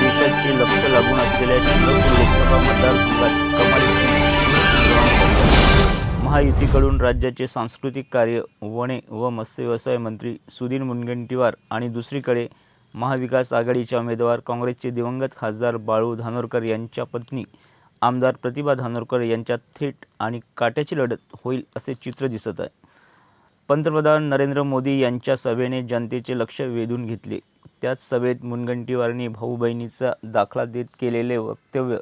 देशाचे लक्ष लागून असलेल्या चंद्रपूर लोकसभा मतदारसंघात कमालीची महायुतीकडून राज्याचे सांस्कृतिक कार्य वने व मत्स्य व्यवसाय मंत्री सुधीर मुनगंटीवार आणि दुसरीकडे महाविकास आघाडीच्या उमेदवार काँग्रेसचे दिवंगत खासदार बाळू धानोरकर यांच्या पत्नी आमदार प्रतिभा धानोरकर यांच्यात थेट आणि काट्याची लढत होईल असे चित्र दिसत आहे. पंतप्रधान नरेंद्र मोदी यांच्या सभेने जनतेचे लक्ष वेधून घेतले. त्याच सभेत मुनगंटीवारांनी भाऊ बहिणीचा दाखला देत केलेले वक्तव्य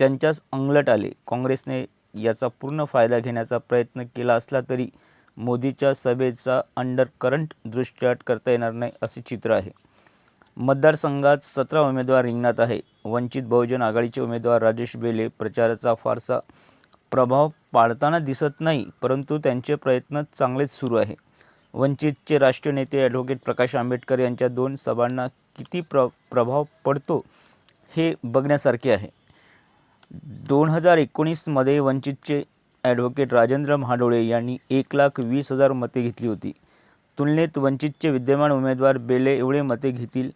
त्यांच्याच अंगलट आले. काँग्रेसने याचा पूर्ण फायदा घेण्याचा प्रयत्न केला असला तरी मोदीच्या सभेचा अंडर करंट दृष्ट्याट करता येणार नाही असे चित्र आहे. मतदारसंघात सतरा उमेदवार रिंगणात आहे. वंचित बहुजन आघाडीचे उमेदवार राजेश बेले प्रचाराचा फारसा प्रभाव पाडताना दिसत नाही परंतु त्यांचे प्रयत्न चांगलेच सुरू आहे. वंचितचे राष्ट्रीय नेते ॲडव्होकेट प्रकाश आंबेडकर यांच्या दोन सभांना किती प्र प्रभाव पडतो हे बघण्यासारखे आहे. दोन हजार एकोणीसमध्ये वंचितचे ॲडव्होकेट राजेंद्र महाडोळे यांनी एक लाख वीस हजार मते घेतली होती. तुलनेत वंचितचे विद्यमान उमेदवार बेले एवढे मते घेतील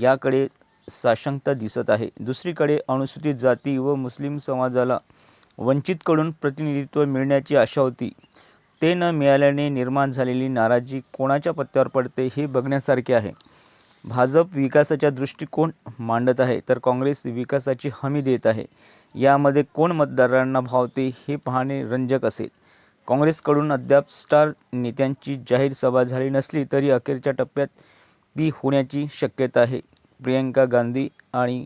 याकडे साशंकता दिसत आहे. दुसरीकडे अनुसूचित जाती व मुस्लिम समाजाला वंचितकडून प्रतिनिधित्व मिळण्याची आशा होती. ते न मिळाल्याने निर्माण झालेली नाराजी कोणाच्या पत्त्यावर पडते हे बघण्यासारखे आहे. भाजप विकासाचा दृष्टिकोन मांडत आहे तर काँग्रेस विकासाची हमी देत आहे. यामध्ये कोण मतदारांना भावते हे पाहणे रंजक असेल. काँग्रेसकडून अद्याप स्टार नेत्यांची जाहीर सभा झाली नसली तरी अखेरच्या टप्प्यात ती होण्याची शक्यता आहे. प्रियंका गांधी आणि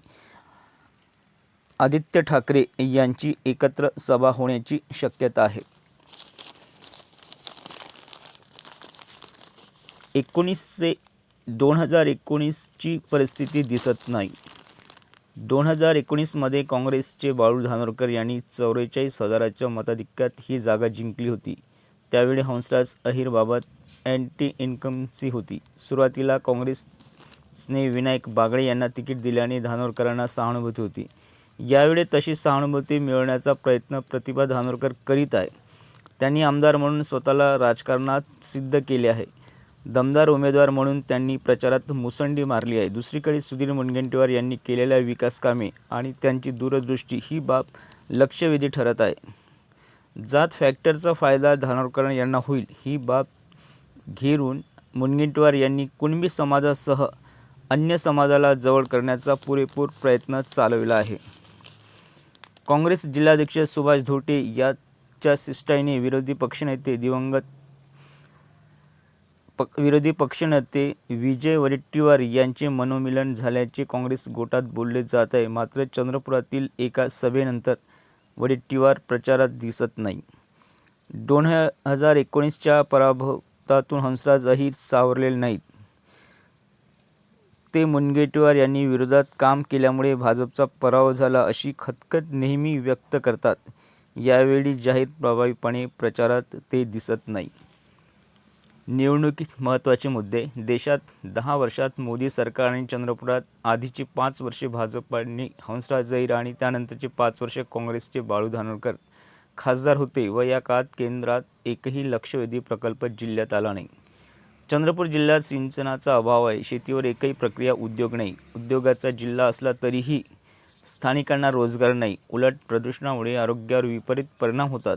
आदित्य ठाकरे यांची एकत्र सभा होण्याची शक्यता आहे. एकोणीसशे दोन हजार एकोणीसची परिस्थिती दिसत नाही. दोन हजार एकोणीसमध्ये काँग्रेसचे बाळू धानोरकर यांनी चौवेचाळीस हजाराच्या मताधिक्यात ही जागा जिंकली होती. त्यावेळी हंसराज अहिरबाबत अँटी इन्कमसी होती. सुरुवातीला काँग्रेसने विनायक बागडे यांना तिकीट दिल्याने धानोरकरांना सहानुभूती होती. यावेळी तशी सहानुभूती मिळवण्याचा प्रयत्न प्रतिभा धानोरकर करीत आहे. त्यांनी आमदार म्हणून स्वतःला राजकारणात सिद्ध केले आहे. दमदार उमेदवार म्हणून त्यांनी प्रचारात मुसंडी मारली आहे. दुसरीकडे सुधीर मुनगंटीवार यांनी केलेल्या विकास कामे आणि त्यांची दूरदृष्टी ही बाब लक्षवेधी ठरत आहे. जात फॅक्टरचा फायदा धानोरकर यांना होईल ही बाब घेरून मुनगंटीवार यांनी कुणबी समाजासह अन्य समाजाला जवळ करण्याचा पुरेपूर प्रयत्न चालविला आहे. काँग्रेस जिल्हाध्यक्ष सुभाष धोटे याच्या शिष्टाईने विरोधी पक्षनेते दिवंगत पक विरोधी पक्षनेते विजय वडेट्टीवार यांचे मनोमिलन झाल्याचे काँग्रेस गोटात बोलले जात आहे. मात्र चंद्रपुरातील एका सभेनंतर वडेट्टीवार प्रचारात दिसत नाही. दोन हजार एकोणीसच्या पराभवतातून हंसराज अहिर सावरलेले नाहीत. ते मुनगेटीवार यांनी विरोधात काम केल्यामुळे भाजपचा पराभव झाला अशी खतखत नेहमी व्यक्त करतात. यावेळी जाहीर प्रभावीपणे प्रचारात ते दिसत नाही. निवडणुकीत महत्त्वाचे मुद्दे. देशात दहा वर्षात मोदी सरकार आणि चंद्रपुरात आधीची पाच वर्षे भाजपाने हंसराज अहिर आणि त्यानंतरचे पाच वर्षे काँग्रेसचे बाळू धानोरकर खासदार होते व या काळात केंद्रात एकही लक्षवेधी प्रकल्प जिल्ह्यात आला नाही. चंद्रपूर जिल्ह्यात सिंचनाचा अभाव आहे. शेतीवर एकही प्रक्रिया उद्योग नाही. उद्योगाचा जिल्हा असला तरीही स्थानिकांना रोजगार नाही. उलट प्रदूषणामुळे आरोग्यावर विपरीत परिणाम होतात.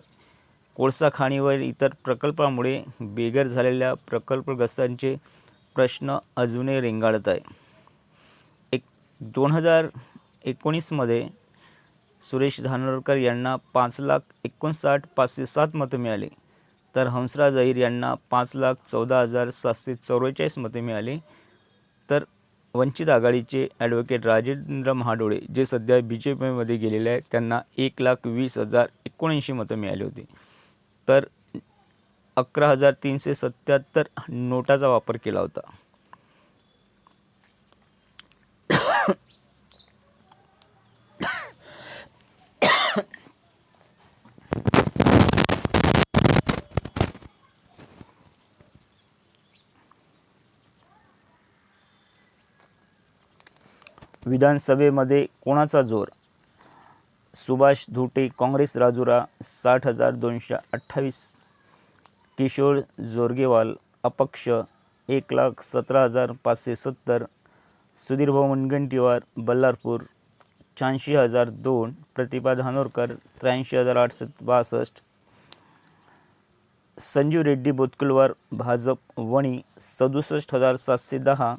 कोळसा खाणीवर इतर प्रकल्पामुळे बेघर झालेल्या प्रकल्पग्रस्तांचे प्रश्न अजूनही रेंगाळत आहे एक दोन हजार एकोणीसमध्ये सुरेश धानोरकर यांना पाच लाख एकोणसाठ पाचशे सात मतं मिळाले. तर हंसराज अहिर यांना पाच लाख चौदा हजार सातशे चौवेचाळीस मते मिळाले. तर वंचित आघाडीचे ॲडव्होकेट राजेंद्र महाडोळे जे सध्या बी जे पीमध्ये गेलेले आहेत त्यांना एक लाख वीस हजार एकोणऐंशी मतं मिळाली होती. तर अकरा हजार तीनशे सत्याहत्तर नोटाचा वापर केला होता. विधानसभेमध्ये कोणाचा जोर? सुभाष धुटे काँग्रेस राजुरा साठ हजार दोनशे अठ्ठावीस किशोर जोरगेवाल अपक्ष एक लाख सतरा हजार पाचशे सत्तर सुधीरभाऊ मुनगंटीवार बल्लारपूर शहाऐंशी हजार दोन प्रतिभा धानोरकर त्र्याऐंशी हजार आठशे बासष्ट संजीव रेड्डी बोतकुलवार भाजप वणी सदुसष्ट हजार सातशे दहा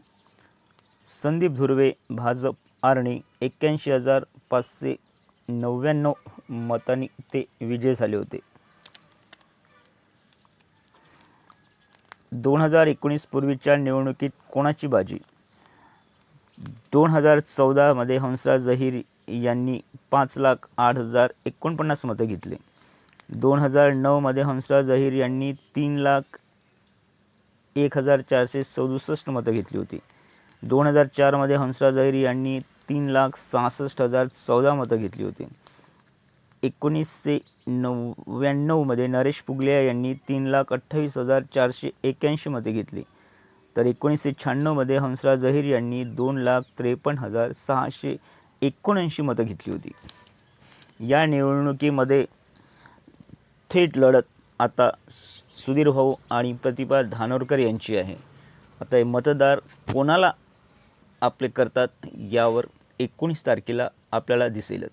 संदीप धुर्वे भाजप आर्णी एक्क्याऐंशी हजार पाचशे नव्याण्णव मतांनी ते विजय झाले होते. दोन हजार एकोणीस पूर्वीच्या निवडणुकीत कोणाची बाजी? दोन हजार चौदामध्ये हंसराज झहीर यांनी पाच लाख आठ हजार एकोणपन्नास मतं घेतले. दोन हजार नऊमध्ये हंसराज झहीर यांनी तीन लाख एक हजार चारशे सदुसष्ट मतं घेतली होती. दोन हजार चारमध्ये हंसराज झहीर यांनी तीन लाख सहासष्ट हजार चौदा मतं घेतली होती. एकोणीसशे नव्याण्णवमध्ये नरेश पुगलिया यांनी तीन लाख अठ्ठावीस हजार चारशे एक्याऐंशी मते घेतली. तर एकोणीसशे शहाण्णवमध्ये हंसराज जहीर यांनी दोन लाख त्रेपन्न हजार सहाशे एकोणऐंशी मतं घेतली होती. या निवडणुकीमध्ये थेट लढत आता सुधीर भाऊ आणि प्रतिभा धानोरकर यांची आहे. आता हे मतदार कोणाला आपले करतात यावर एकोणीस तारखेला आपल्याला दिसेलच.